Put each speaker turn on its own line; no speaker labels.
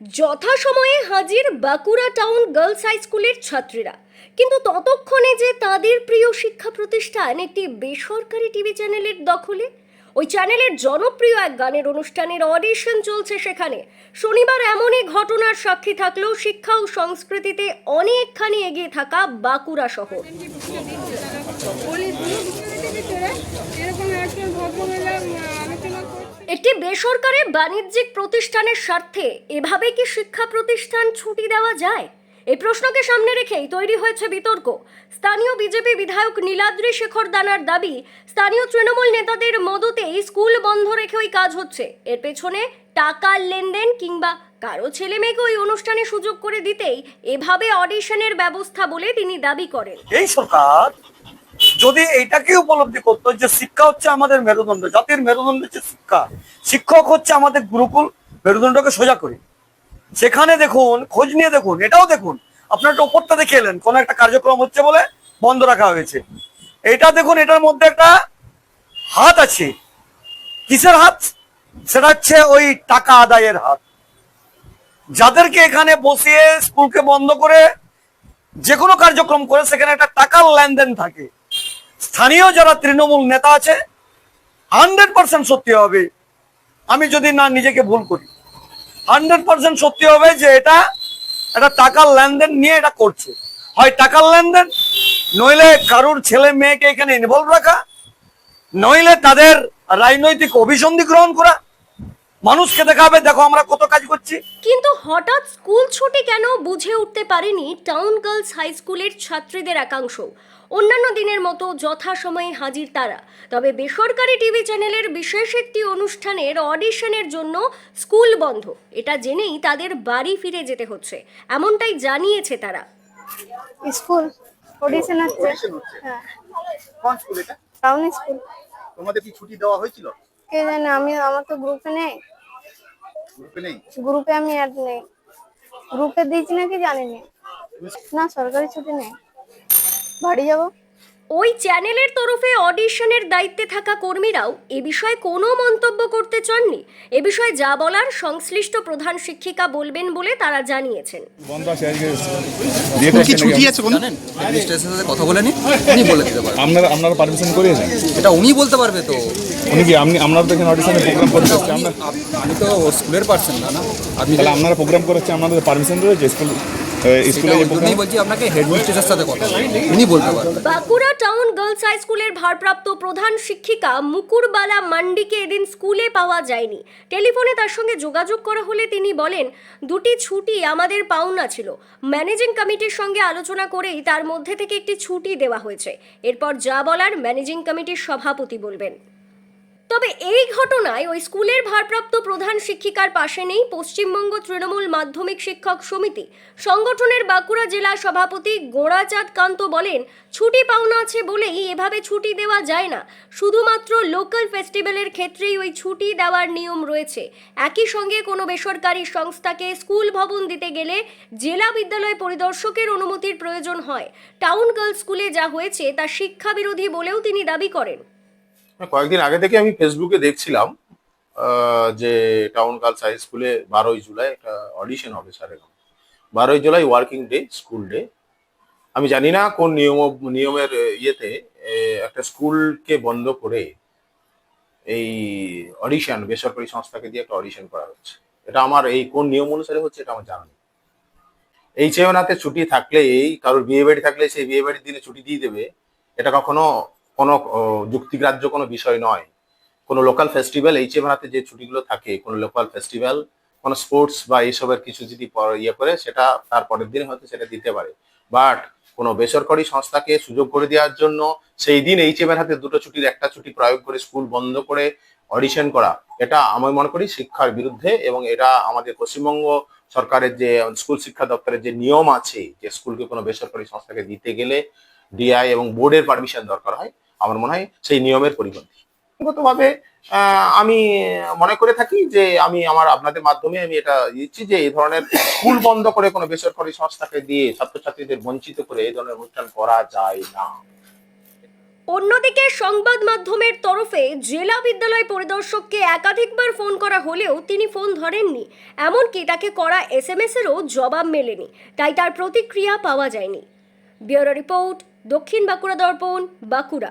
যথাসময়ে হাজির Bankura town girls high স্কুলের ছাত্রীরা। কিন্তু ততক্ষণে যে তাদের প্রিয় শিক্ষা প্রতিষ্ঠান একটি বেসরকারি টিভি চ্যানেলের দখলে ওই চ্যানেলের জনপ্রিয় এক গানের অনুষ্ঠানের অডিশন চলছে সেখানে। শনিবার এমনই ঘটনার সাক্ষী থাকলেও শিক্ষা ও সংস্কৃতিতে অনেকখানি এগিয়ে থাকা বাঁকুড়া শহর।
তোরা এরকম ভদ্রমহিলা আলোচনা
একটি বেসরকারি বাণিজ্যিক প্রতিষ্ঠানের স্বার্থে এভাবে কি শিক্ষা প্রতিষ্ঠান ছুটি দেওয়া যায়? এই প্রশ্নকে সামনে রেখেই তৈরি হয়েছে বিতর্ক। স্থানীয় বিজেপি বিধায়ক নীলাদ্রি শেখর দানার দাবি, স্থানীয় তৃণমূল নেতাদের মদতেই স্কুল বন্ধ রেখে ওই কাজ হচ্ছে। এর পেছনে টাকার লেনদেন কিংবা কারও ছেলে মেয়েকে ওই অনুষ্ঠানে সুযোগ করে দিতেই এভাবে অডিশনের ব্যবস্থা বলে তিনি দাবি করেন।
এই সরকার যদি এইটাকে উপলব্ধি করতো যে শিক্ষা হচ্ছে আমাদের মেরুদণ্ড, জাতির মেরুদণ্ড হচ্ছে শিক্ষা। শিক্ষক হচ্ছে আমাদের গুরুকুল, মেরুদণ্ডকে সোজা করি। সেখানে দেখুন, খোঁজ নিয়ে দেখুন, এটাও দেখুন। আপনার একটা ওপরটা দেখে এলেন, কোন একটা কার্যক্রম হচ্ছে বলে বন্ধ রাখা হয়েছে। এটা দেখুন, এটার মধ্যে একটা হাত আছে। কিসের হাত? সেটা হচ্ছে ওই টাকা আদায়ের হাত। যাদেরকে এখানে বসিয়ে স্কুলকে বন্ধ করে যে কোনো কার্যক্রম করে সেখানে একটা টাকার লেনদেন থাকে। স্থানীয় যারা তৃণমূল নেতা আছে হান্ড্রেড পার্সেন্ট সত্যি হবে। আমি যদি না নিজেকে ভুল করি হান্ড্রেড পার্সেন্ট সত্যি হবে যে এটা একটা টাকার লেনদেন নিয়ে এটা করছে। হয় টাকার লেনদেন, নইলে কারুর ছেলে মেয়েকে এখানে ইনভলভ রাখা, নইলে তাদের রাজনৈতিক অভিসন্ধি গ্রহণ করা মানুষকে দেখাবে দেখো আমরা কত কাজ করছি।
কিন্তু হঠাৎ স্কুল ছুটি কেন বুঝে উঠতে পারেনি টাউন গার্লস হাই স্কুলের ছাত্রীদের একাংশ? অন্যান্য দিনের মতো যথাসময়ে হাজির তারা। তবে বেসরকারি টিভি চ্যানেলের বিশেষ একটি অনুষ্ঠানের অডিশনের জন্য স্কুল বন্ধ। এটা জেনেই তাদের বাড়ি ফিরে যেতে হচ্ছে। এমনটাই জানিয়েছে তারা।
স্কুল অডিশন হচ্ছে। হ্যাঁ।
কোন স্কুল এটা?
Town school.
তোমাদের কি ছুটি দেওয়া হয়েছিল?
কে জানে আমি আমার তো গ্রুপে নেই।
গ্রুপে নেই?
গ্রুপে আমি অ্যাড নেই। গ্রুপে দিয়েছি নাকি জানি না না সরকারি ছুটি নেই। বাড়ি যাব?
ওই চ্যানেলের তরফে অডিশনের দায়িত্বে থাকা কর্মীরাও এ বিষয়ে কোনো মন্তব্য করতে চাননি। এ বিষয়ে যা বলার সংশ্লিষ্ট প্রধান শিক্ষিকা বলবেন বলে তারা জানিয়েছেন।
বন্ধ আছে আজকে দিয়ে
কি ছুটি আছে
জানেন? অ্যাডমিনিস্ট্রেশনের সাথে কথা বলে নি উনি বলে দিতে পারবেন।
আপনারা আপনারা পারমিশন করিয়েছেন?
এটা উনি বলতে পারবে তো।
উনি কি আপনি আপনারা তো এখানে অডিশনে প্রোগ্রাম করতে আমরা
আমি তো স্কুলের পার্সন না না? আপনি
তাহলে আপনারা প্রোগ্রাম করেছে আপনাদের পারমিশন রয়েছে স্কুল স্কুলে যে
সেটা ওই
প্রোগ্রাম
জন্যই বলছি আপনাকে হেডমিস্ট্রেসের সাথে কথা উনি বলতে পারবেন।
বাঁকুড়া টাউন গার্লস হাই স্কুলের ভারপ্রাপ্ত প্রধান শিক্ষিকা মুকুরবালা মান্ডিকে এদিন স্কুলে পাওয়া যায়নি। টেলিফোনে তার সঙ্গে যোগাযোগ করা হলে তিনি বলেন দুটি ছুটি আমাদের পাওনা ছিল। ম্যানেজিং কমিটির সঙ্গে আলোচনা করেই তার মধ্যে থেকে একটি ছুটি দেওয়া হয়েছে। এরপর যা বলার ম্যানেজিং কমিটির সভাপতি বলবেন। তবে এই ঘটনায় ওই স্কুলের ভারপ্রাপ্ত প্রধান শিক্ষিকার পাশে নেই পশ্চিমবঙ্গ তৃণমূল মাধ্যমিক শিক্ষক সমিতি। সংগঠনের বাঁকুড়া জেলা সভাপতি গোড়াচাঁদ কান্ত বলেন, ছুটি পাওনা আছে বলেই এভাবে ছুটি দেওয়া যায় না। শুধুমাত্র লোকাল ফেস্টিভ্যালের ক্ষেত্রেই ওই ছুটি দেওয়ার নিয়ম রয়েছে। একই সঙ্গে কোনো বেসরকারি সংস্থাকে স্কুল ভবন দিতে গেলে জেলা বিদ্যালয় পরিদর্শকের অনুমতির প্রয়োজন হয়। টাউন গার্লস স্কুলে যা হয়েছে তা শিক্ষা বিরোধী বলেও তিনি দাবি করেন।
কয়েকদিন আগে থেকে আমি ফেসবুকে দেখছিলাম যে টাউন গার্লস হাই স্কুলে বারোই জুলাই একটা অডিশন হবে স্যারের বারোই July working day school day আমি জানি না কোন নিয়ম, নিয়মের ইয়েতে একটা স্কুলকে বন্ধ করে এই অডিশন বেসরকারি সংস্থাকে দিয়ে একটা অডিশন করা হচ্ছে। এটা আমার এই কোন নিয়ম অনুসারে হচ্ছে এটা আমার জানা নেই। এই চেয়নাতে ছুটি থাকলে এই কারোর বিয়ে বাড়ি থাকলে সেই বিয়ে বাড়ির দিনে ছুটি দিয়ে দেবে, এটা কখনো কোনো যুক্তিগ্রাহ্য কোনো বিষয় নয়। কোনো লোকাল ফেস্টিভ্যাল এই চেমানাতে যে ছুটিগুলো থাকে, কোনো লোকাল ফেস্টিভ্যাল কোনো স্পোর্টস বা এইসবের কিছু যদি ইয়ে করে, সেটা তার পরের দিন হয়তো সেটা দিতে পারে। বাট কোনো বেসরকারি সংস্থাকে সুযোগ করে দেওয়ার জন্য সেই দিন এইচ এম এর হাতে দুটো ছুটির, একটা ছুটি প্রয়োগ করে স্কুল বন্ধ করে অডিশন করা, এটা আমি মনে করি শিক্ষার বিরুদ্ধে এবং এটা আমাদের পশ্চিমবঙ্গ সরকারের যে, স্কুল শিক্ষা দপ্তরের যে নিয়ম আছে, যে স্কুলকে কোনো বেসরকারি সংস্থাকে দিতে গেলে ডিআই এবং বোর্ডের পারমিশন দরকার হয় আমার মনে হয় সেই নিয়মের পরিপন্থী। গতভাবে আমি মনে করে থাকি যে আমি আমার আপনাদের মাধ্যমে আমি এটা দিচ্ছি যে এই ধরনের স্কুল বন্ধ করে কোনো বেসরকারি সংস্থাকে দিয়ে ছাত্রছাত্রীদের বঞ্চিত করে এই ধরনের অনুষ্ঠান করা যায় না।
অন্যদিকে সংবাদ মাধ্যমের তরফে জেলা বিদ্যালয় পরিদর্শককে একাধিকবার ফোন করা হলেও তিনি ফোন ধরেননি। এমনকি তাকে করা এস এম এসেরও জবাব মেলেনি, তাই তার প্রতিক্রিয়া পাওয়া যায়নি। ব্যুরো রিপোর্ট, দক্ষিণ বাঁকুড়া দর্পণ, বাঁকুড়া।